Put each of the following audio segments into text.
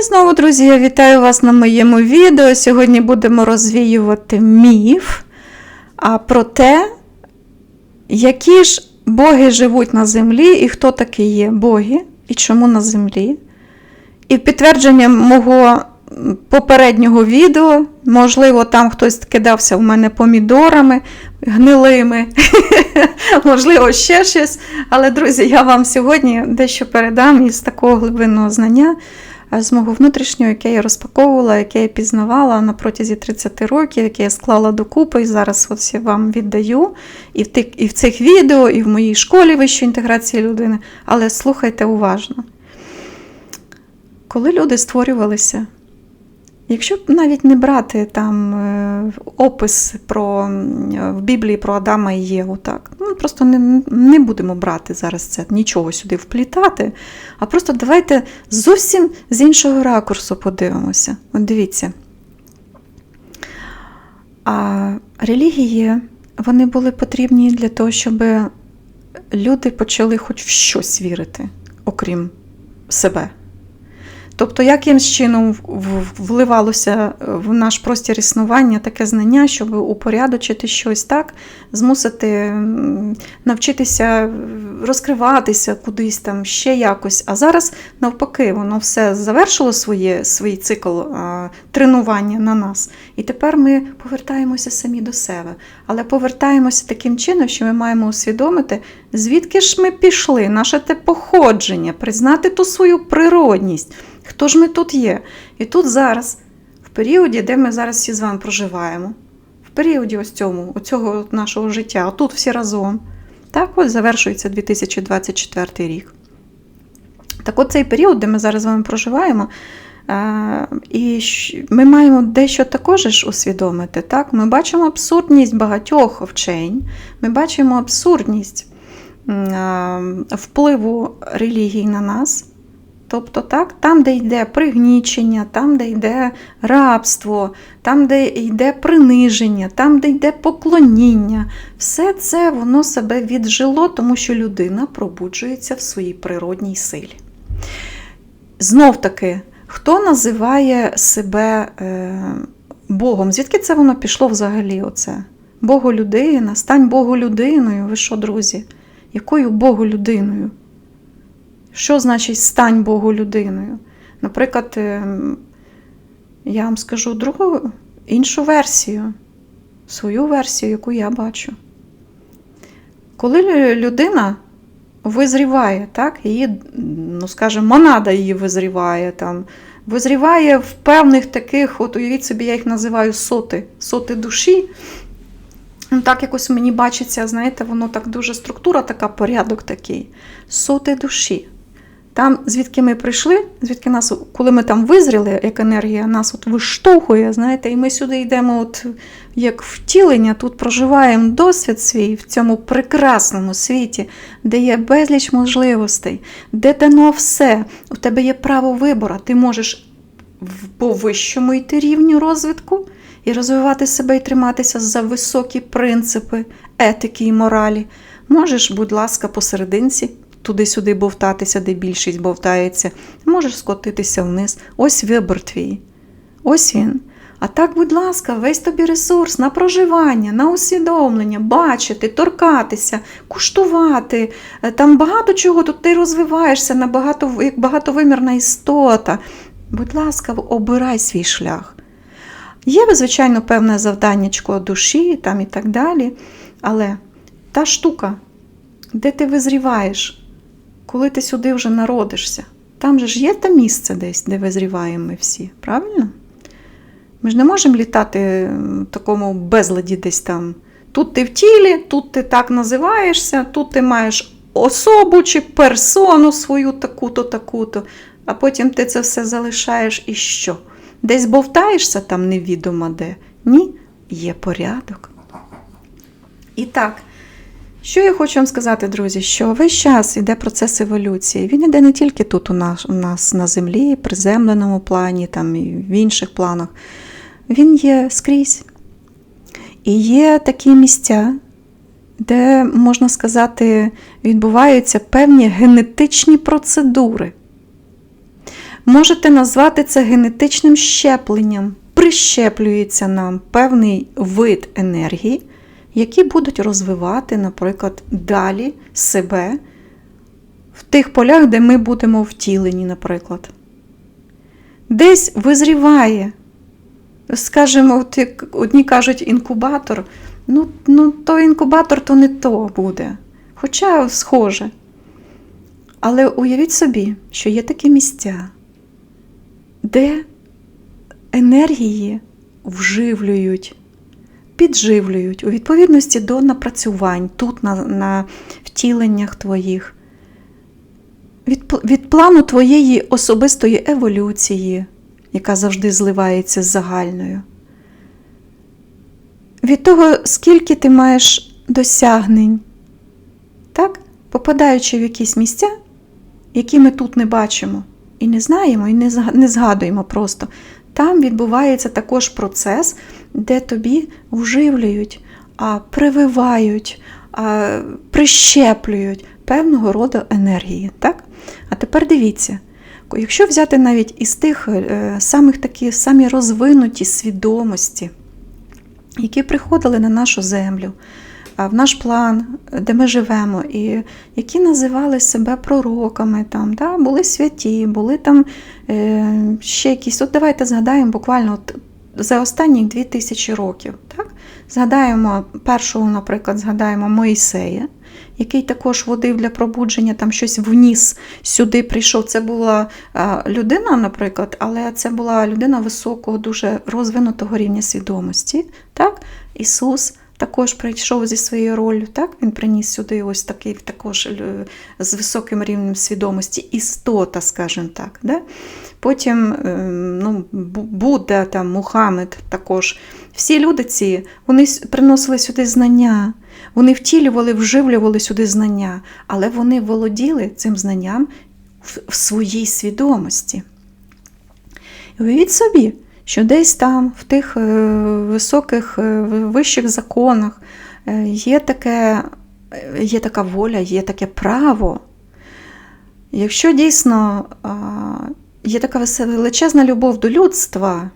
І знову, друзі, я вітаю вас на моєму відео. Сьогодні будемо розвіювати міф про те, які ж боги живуть на землі, і хто такі є боги, і чому на землі. І в підтвердження мого попереднього відео, можливо, там хтось кидався в мене помідорами гнилими, можливо, ще щось. Але, друзі, я вам сьогодні дещо передам із такого глибинного знання з мого внутрішнього, яке я розпаковувала, яке я пізнавала на протязі 30 років, яке я склала докупи, і зараз ось я вам віддаю і в, тих, і в цих відео, і в моїй школі вищої інтеграції людини. Але слухайте уважно. Коли люди створювалися, Якщо навіть не брати там е, опис про, в Біблії про Адама і Єву, так, ну просто не, не будемо брати зараз це, нічого сюди вплітати, а просто давайте зовсім з іншого ракурсу подивимося. От дивіться. А релігії вони були потрібні для того, щоб люди почали хоч в щось вірити, окрім себе. Тобто, якимсь чином вливалося в наш простір існування таке знання, щоб упорядочити щось так, змусити навчитися розкриватися кудись там ще якось. А зараз, навпаки, воно все завершило своє, свій цикл а, тренування на нас. І тепер ми повертаємося самі до себе. Але повертаємося таким чином, що ми маємо усвідомити, звідки ж ми пішли, наше те походження, признати ту свою природність. Хто ж ми тут є? І тут зараз, в періоді, де ми зараз всі з вами проживаємо, в періоді ось цьому, оцього нашого життя, отут всі разом. Так, ось завершується 2024 рік. Так от цей період, де ми зараз з вами проживаємо, е, і ми маємо дещо також ж усвідомити. Так? Ми бачимо абсурдність багатьох вчень, ми бачимо абсурдність впливу релігій на нас. Тобто, так, там, де йде пригнічення, там, де йде рабство, там, де йде приниження, там, де йде поклоніння, все це воно себе віджило, тому що людина пробуджується в своїй природній силі. Знов таки, хто називає себе е, Богом? Звідки це воно пішло взагалі? Оце? Богу людина, стань Богу людиною. Ви що, друзі? Якою Богу людиною? Що значить стань Богу людиною? Наприклад, ем, я вам скажу другу іншу версію, свою версію, яку я бачу. Коли людина визріває, так, її, ну скажімо, монада її визріває, там, визріває в певних таких, от уявіть собі, я їх називаю соти, соти душі. Ну, Так якось мені бачиться, знаєте, воно так дуже структура така, порядок такий. Соти душі. Там, звідки ми прийшли, звідки нас, коли ми там визріли, як енергія нас от виштовхує, знаєте, і ми сюди йдемо, от як втілення, тут проживаємо досвід свій в цьому прекрасному світі, де є безліч можливостей, де дано все. У тебе є право вибору, ти можеш в- по вищому йти рівню розвитку і розвивати себе і триматися за високі принципи етики і моралі. Можеш, будь ласка, посерединці туди-сюди бовтатися, де більшість бовтається, можеш скотитися вниз. Ось вибор твій. Ось він. А так, будь ласка, весь тобі ресурс на проживання, на усвідомлення, бачити, торкатися, куштувати. Е, Там багато чого, тут ти розвиваєшся на багато, як багатовимірна істота. Будь ласка, обирай свій шлях. Є, звичайно, певне завданнячко душі там і так далі, але та штука, де ти визріваєш, коли ти сюди вже народишся, там же ж є те місце десь, де визріваємо ми всі, правильно? Ми ж не можемо літати в такому безладі десь там. Тут ти в тілі, тут ти так називаєшся, тут ти маєш особу чи персону свою таку-то, таку-то, а потім ти це все залишаєш і що? Десь бовтаєшся там невідомо де. Ні, є порядок. І так, що я хочу вам сказати, друзі, що весь час йде процес еволюції. Він йде не тільки тут у нас, у нас на землі, приземленому плані, там і в інших планах. Він є скрізь. І є такі місця, де, можна сказати, відбуваються певні генетичні процедури. Можете назвати це генетичним щепленням. Прищеплюється нам певний вид енергії, які будуть розвивати, наприклад, далі себе в тих полях, де ми будемо втілені, наприклад. Десь визріває, скажімо, одні кажуть інкубатор, ну, ну то інкубатор то не то буде. Хоча схоже. Але уявіть собі, що є такі місця, де енергії вживлюють, підживлюють у відповідності до напрацювань тут на, на втіленнях твоїх, від, від плану твоєї особистої еволюції, яка завжди зливається з загальною. Від того, скільки ти маєш досягнень, так? попадаючи в якісь місця, які ми тут не бачимо, і не знаємо, і не згадуємо просто. Там відбувається також процес, де тобі вживлюють, а, прививають, а, прищеплюють певного роду енергії. Так? А тепер дивіться, якщо взяти навіть із тих е, самих такі самі розвинуті свідомості, які приходили на нашу землю, в наш план, де ми живемо, і які називали себе пророками, там, да, були святі, були там е, ще якісь. От давайте згадаємо буквально от за останні 2000 років. Так? Згадаємо першого, наприклад, згадаємо Моїсея, який також водив для пробудження, там щось вніс сюди прийшов. Це була людина, наприклад, але це була людина високого, дуже розвинутого рівня свідомості. Так? Ісус також прийшов зі своєю ролью, так? Він приніс сюди ось такий також е, з високим рівнем свідомості, істота, скажімо так. Да? Потім е, ну, Будда, там, Мухаммед також. Всі люди ці вони приносили сюди знання, вони втілювали, вживлювали сюди знання, але вони володіли цим знанням в, своїй свідомості. І Уявіть собі, що десь там, в тих е, високих, е, вищих законах е, є, таке, є така воля, є таке право. Якщо дійсно є така величезна любов до людства,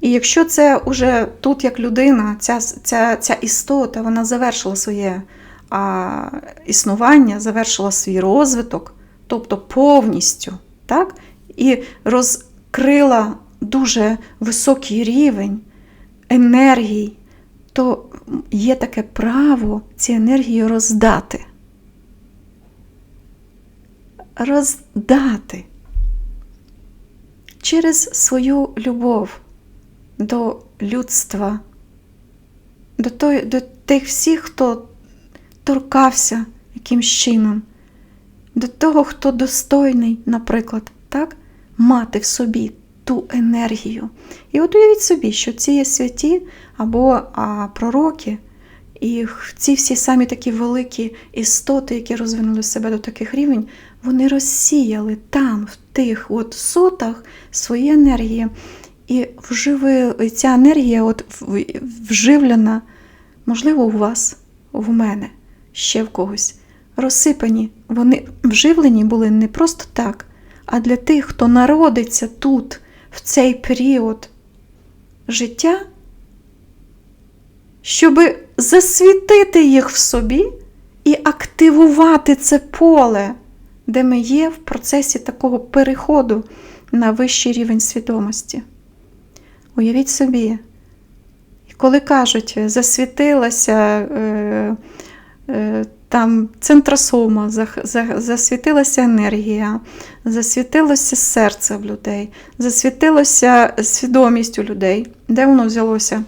і якщо це уже тут як людина, ця, ця, ця істота, вона завершила своє а, існування, завершила свій розвиток, тобто повністю, так? і розкрила дуже високий рівень енергії, то є таке право ці енергії роздати. Роздати через свою любов до людства, до, той, до тих всіх, хто торкався якимсь чином, до того, хто достойний, наприклад, так, мати в собі ту енергію. І от уявіть собі, що ці святі або а, пророки, і ці всі самі такі великі істоти, які розвинули себе до таких рівень, вони розсіяли там, в тих от сотах свої енергії. І вживи, ця енергія от вживлена, можливо, у вас, в мене, ще в когось. Розсипані. Вони вживлені були не просто так, а для тих, хто народиться тут, в цей період життя, щоб засвітити їх в собі і активувати це поле, де ми є в процесі такого переходу на вищий рівень свідомості. Уявіть собі, коли кажуть, засвітилася е, е, там центросома, засвітилася енергія, засвітилося серце в людей, засвітилося свідомість у людей. Де воно взялося?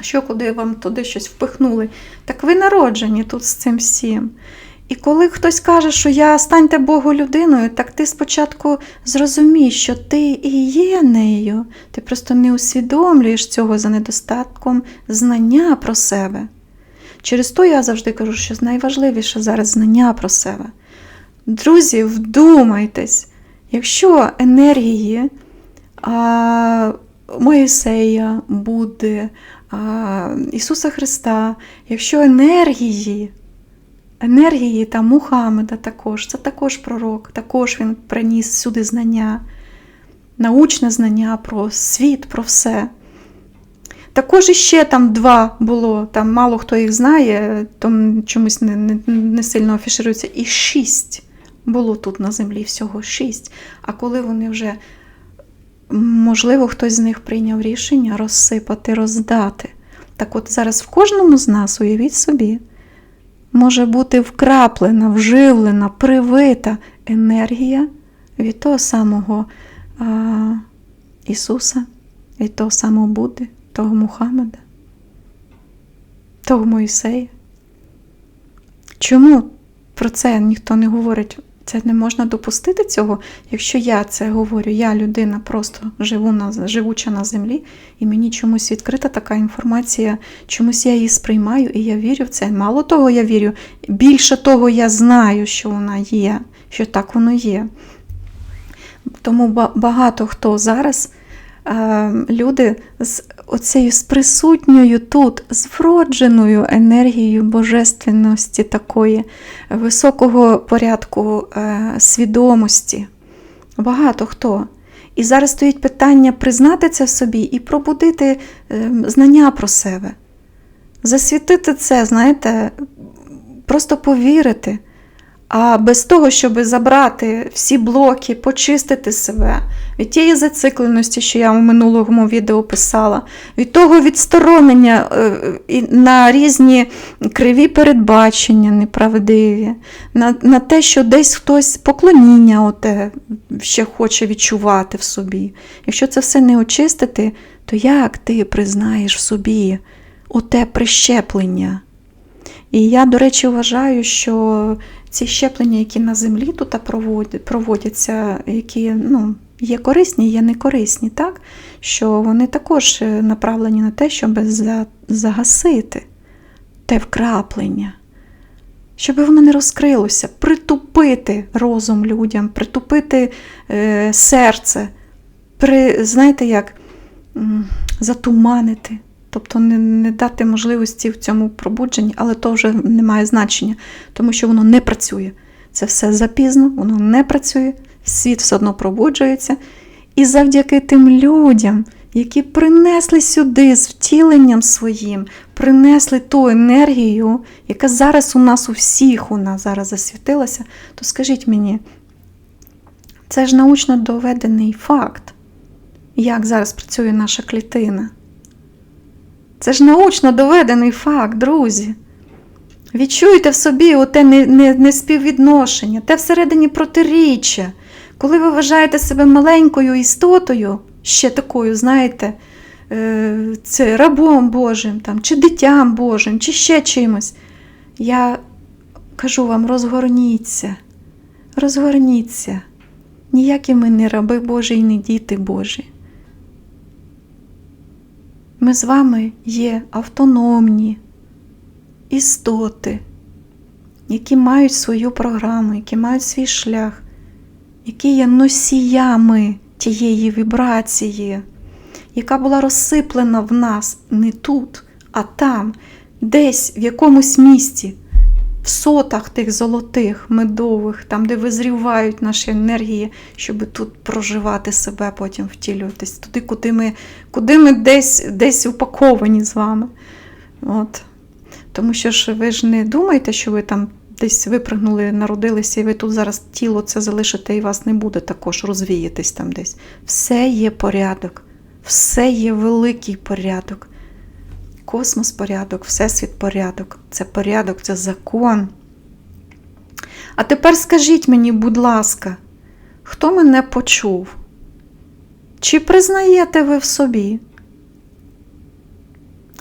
Що куди вам туди щось впихнули? Так ви народжені тут з цим всім. І коли хтось каже, що я станьте Богу людиною, так ти спочатку зрозумій, що ти і є нею. Ти просто не усвідомлюєш цього за недостатком знання про себе. Через то я завжди кажу, що найважливіше зараз знання про себе. Друзі, вдумайтесь, якщо енергії а, Моїсея, Будди, а, Ісуса Христа, якщо енергії, енергії та Мухаммеда також, це також пророк, також він приніс сюди знання. научне знання про світ, про все. Також іще там два було, там мало хто їх знає, там чомусь не, не, не сильно афіширується. І шість було тут на землі, всього шість. А коли вони вже, можливо, хтось з них прийняв рішення розсипати, роздати. Так от зараз в кожному з нас, уявіть собі, може бути вкраплена, вживлена, привита енергія від того самого а, Ісуса, від того самого Будди, того Мухаммеда, того Моїсея. Чому про це ніхто не говорить? Це не можна допустити цього, якщо я це говорю, я людина просто живу на, живуча на землі, і мені чомусь відкрита така інформація, чомусь я її сприймаю і я вірю в це. Мало того, я вірю, більше того, я знаю, що вона є, що так воно є. Тому багато хто зараз, люди з оцею з присутньою тут, з вродженою енергією божественності такої, високого порядку е, свідомості. Багато хто. І зараз стоїть питання признати це в собі і пробудити е, знання про себе. Засвітити це, знаєте, просто повірити. А без того, щоб забрати всі блоки, почистити себе від тієї зацикленості, що я у минулому відео писала, від того відсторонення е, на різні криві передбачення неправдиві, на, на те, що десь хтось поклоніння оте ще хоче відчувати в собі. Якщо це все не очистити, то як ти признаєш в собі оте прищеплення? І я, до речі, вважаю, що ці щеплення, які на землі тут проводяться, які ну, є корисні, є некорисні, так? що вони також е, направлені на те, щоб загасити те вкраплення, щоб воно не розкрилося, притупити розум людям, притупити е, серце, при, знаєте як, затуманити. Тобто не, не дати можливості в цьому пробудженні, але то вже не має значення, тому що воно не працює. Це все запізно, воно не працює, світ все одно пробуджується. І завдяки тим людям, які принесли сюди з втіленням своїм, принесли ту енергію, яка зараз у нас у всіх у нас зараз засвітилася, то скажіть мені, це ж научно доведений факт, як зараз працює наша клітина. Це ж научно доведений факт, друзі. Відчуйте в собі оте не- не- неспіввідношення, те всередині протиріччя. Коли ви вважаєте себе маленькою істотою, ще такою, знаєте, е, це рабом Божим, там, чи дитям Божим, чи ще чимось. Я кажу вам, розгорніться, розгорніться. Ніякі ми не раби Божі і не діти Божі. Ми з вами є автономні істоти, які мають свою програму, які мають свій шлях, які є носіями тієї вібрації, яка була розсиплена в нас не тут, а там, десь в якомусь місті, в сотах тих золотих, медових, там, де визрівають наші енергії, щоб тут проживати себе, потім втілюватись, туди, куди ми, куди ми десь, десь упаковані з вами. От. Тому що ж ви ж не думаєте, що ви там десь випрыгнули, народилися, і ви тут зараз тіло це залишите, і вас не буде також розвіятись там десь. Все є порядок, все є великий порядок. Космос порядок, Всесвіт порядок. Це порядок, це закон. А тепер скажіть мені, будь ласка, хто мене почув? Чи признаєте ви в собі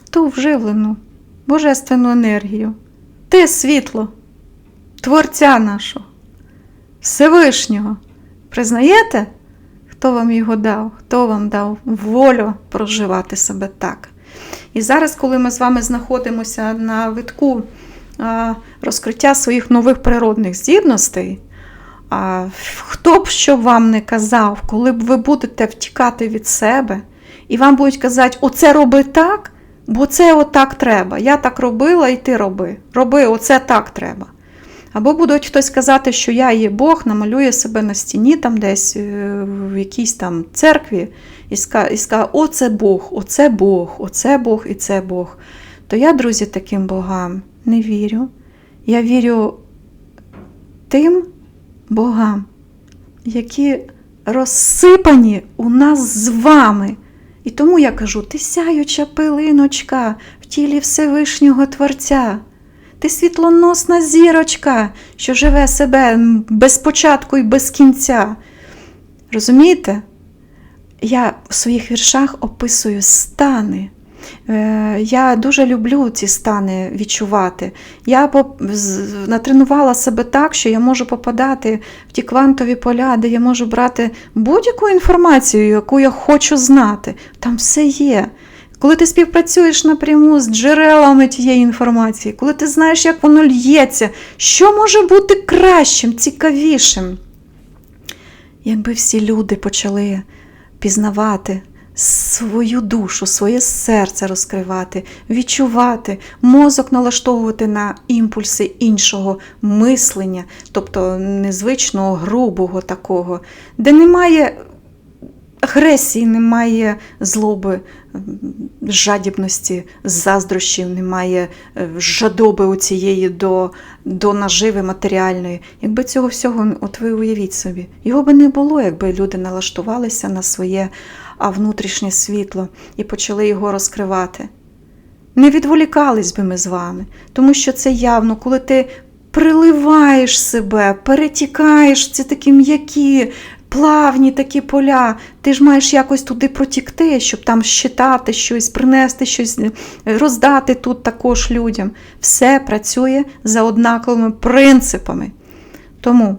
ту вживлену божественну енергію, те світло, Творця нашого, Всевишнього? Признаєте, хто вам його дав, хто вам дав волю проживати себе так? І зараз, коли ми з вами знаходимося на витку розкриття своїх нових природних здібностей, хто б що вам не казав, коли б ви будете втікати від себе, і вам будуть казати, оце роби так, бо це отак треба. Я так робила, і ти роби. Роби, оце так треба. Або будуть хтось казати, що я є Бог, намалює себе на стіні там десь е, в якійсь там церкві і ска- і скаже, оце Бог, оце Бог, оце Бог і це Бог. То я, друзі, таким богам не вірю. Я вірю тим богам, які розсипані у нас з вами. І тому я кажу: ти сяюча пилиночка в тілі Всевишнього Творця. Ти світлоносна зірочка, що живе себе без початку і без кінця. Розумієте? Я в своїх віршах описую стани. Е, Я дуже люблю ці стани відчувати. Я натренувала себе так, що я можу попадати в ті квантові поля, де я можу брати будь-яку інформацію, яку я хочу знати. Там все є. Коли ти співпрацюєш напряму з джерелами тієї інформації, коли ти знаєш, як воно лється, що може бути кращим, цікавішим. Якби всі люди почали пізнавати свою душу, своє серце розкривати, відчувати, мозок налаштовувати на імпульси іншого мислення, тобто незвичного, грубого такого, де немає агресії, немає злоби, жадібності, заздрощів, немає е, жадоби у цієї до, до наживи матеріальної. Якби цього всього, от ви уявіть собі, його би не було, якби люди налаштувалися на своє внутрішнє світло і почали його розкривати. Не відволікались би ми з вами, тому що це явно, коли ти приливаєш себе, перетікаєш, це такі м'які, плавні такі поля. Ти ж маєш якось туди протікти, щоб там щитати щось, принести щось, роздати тут також людям. Все працює за однаковими принципами. Тому,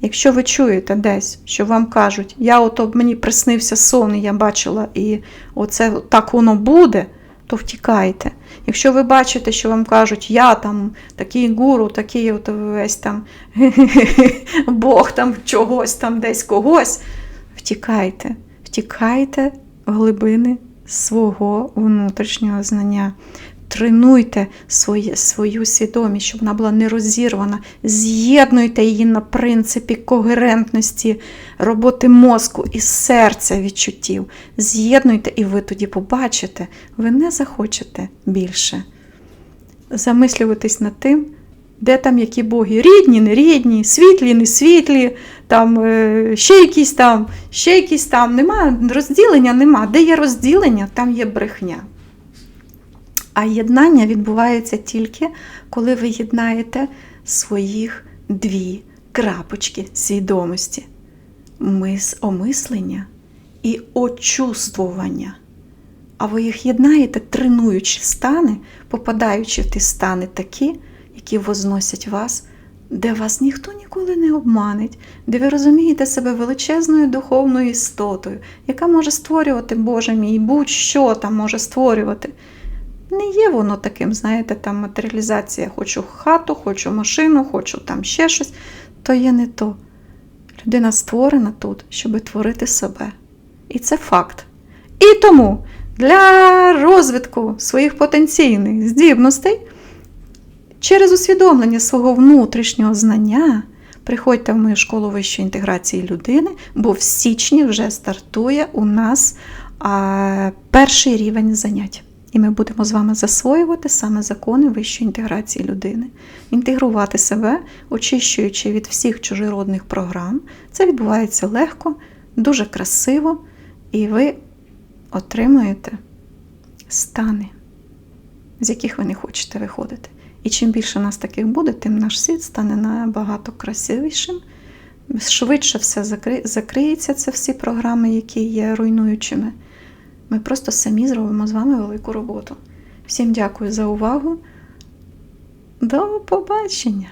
якщо ви чуєте десь, що вам кажуть, я ото мені приснився сон, і я бачила, і оце так воно буде, то втікайте. Якщо ви бачите, що вам кажуть, я там такий гуру, такий от весь там Бог там чогось там десь когось, втікайте, втікайте в глибини свого внутрішнього знання. Тренуйте своє, свою свідомість, щоб вона була не розірвана. З'єднуйте її на принципі когерентності роботи мозку і серця відчуттів. З'єднуйте, і ви тоді побачите, ви не захочете більше замислюватись над тим, де там які боги, рідні, не рідні, світлі, не світлі, там е, ще якісь там, ще якісь там. Нема розділення, нема. Де є розділення, там є брехня. А єднання відбувається тільки, коли ви єднаєте своїх дві крапочки свідомості. Мис, омислення і очувствування. А ви їх єднаєте, тренуючи стани, попадаючи в ті стани такі, які возносять вас, де вас ніхто ніколи не обманить, де ви розумієте себе величезною духовною істотою, яка може створювати, Боже мій, будь-що там може створювати. Не є воно таким, знаєте, там матеріалізація, хочу хату, хочу машину, хочу там ще щось. То є не то. Людина створена тут, щоб творити себе. І це факт. І тому для розвитку своїх потенційних здібностей через усвідомлення свого внутрішнього знання приходьте в мою школу вищої інтеграції людини, бо в січні вже стартує у нас а, перший рівень занять. І ми будемо з вами засвоювати саме закони вищої інтеграції людини, інтегрувати себе, очищуючи від всіх чужородних програм. Це відбувається легко, дуже красиво, і ви отримуєте стани, з яких ви не хочете виходити. І чим більше нас таких буде, тим наш світ стане набагато красивішим. Швидше все закри- закриється це всі програми, які є руйнуючими. Ми просто самі зробимо з вами велику роботу. Всім дякую за увагу. До побачення!